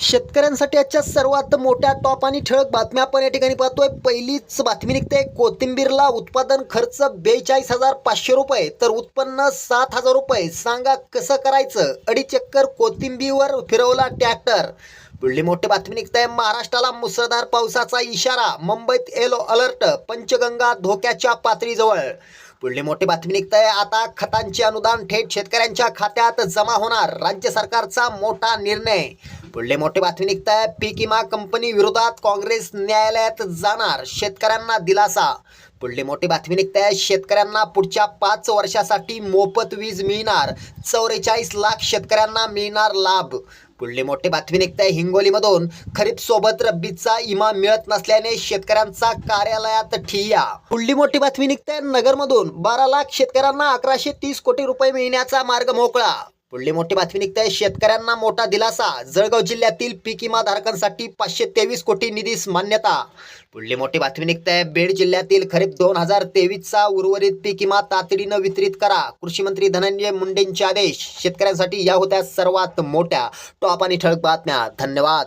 शेतकऱ्यांसाठी आजच्या सर्वात मोठ्या टॉप आणि ठळक बातम्या आपण या ठिकाणी पाहतोय. पहिलीच बातमी निघते. कोथिंबीरला उत्पादन खर्च बेचाळीस हजार पाचशे रुपये तर उत्पन्न सात हजार रुपये. सांगा कसं करायचं? अडीच एकर कोथिंबीरवर फिरवला ट्रॅक्टर. पुढली मोठी बातमी निघते. महाराष्ट्राला मुसळधार पावसाचा इशारा मुंबईत येलो अलर्ट पंचगंगा धोक्याच्या पातळीजवळ. पुढली मोठी बातमी निघते. आता खतांचे अनुदान थेट शेतकऱ्यांच्या खात्यात जमा होणार. राज्य सरकारचा मोठा निर्णय. पुढले मोठी बातमी निघत आहे पीक विमा कंपनी विरोधात काँग्रेस न्यायालयात जाणार. शेतकऱ्यांना दिलासा. पुढली मोठी बातमी निघते आहे शेतकऱ्यांना पुढच्या पाच वर्षासाठी मोफत वीज मिळणार. चौवेचाळीस लाख शेतकऱ्यांना मिळणार लाभ. पुढली मोठी बातमी निघते आहे हिंगोलीमधून खरीप सोबत रब्बीचा इमा मिळत नसल्याने शेतकऱ्यांचा कार्यालयात ठिय्या. पुढली मोठी बातमी निघते आहे नगरमधून बारा लाख शेतकऱ्यांना अकराशे तीस कोटी रुपये मिळण्याचा मार्ग मोकळा. पुढली मोठी बातमी निघते. आहे शेतकऱ्यांना मोठा दिलासा. जळगाव जिल्ह्यातील पीक विमा धारकांसाठी पाचशे तेवीस कोटी निधीस मान्यता. पुढली मोठी बातमी निघते. आहे बीड जिल्ह्यातील खरीप दोन हजार तेवीसचा उर्वरित पीक विमा तातडीनं वितरित करा. कृषी मंत्री धनंजय मुंडेंचे आदेश. शेतकऱ्यांसाठी या होत्या सर्वात मोठ्या. टॉप आणि ठळक बातम्या. धन्यवाद.